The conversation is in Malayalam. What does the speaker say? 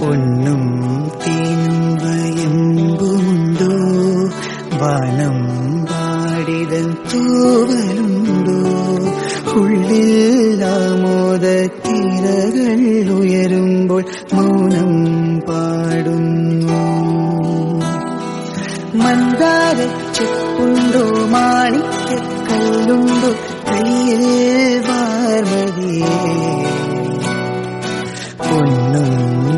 പൊന്നും തീനും വയമ്പുമുണ്ടോ വനം പാടിതൻ തൂവലുണ്ടോ? ഉള്ളിൽ ആമോദ തിരകൾ ഉയരുമ്പോൾ മൗനം പാടുന്നു. മന്ദാര ചെപ്പുണ്ടോ? മാണിക്കല്ലുണ്ടോ കയ്യിൽ വാർമതിയേ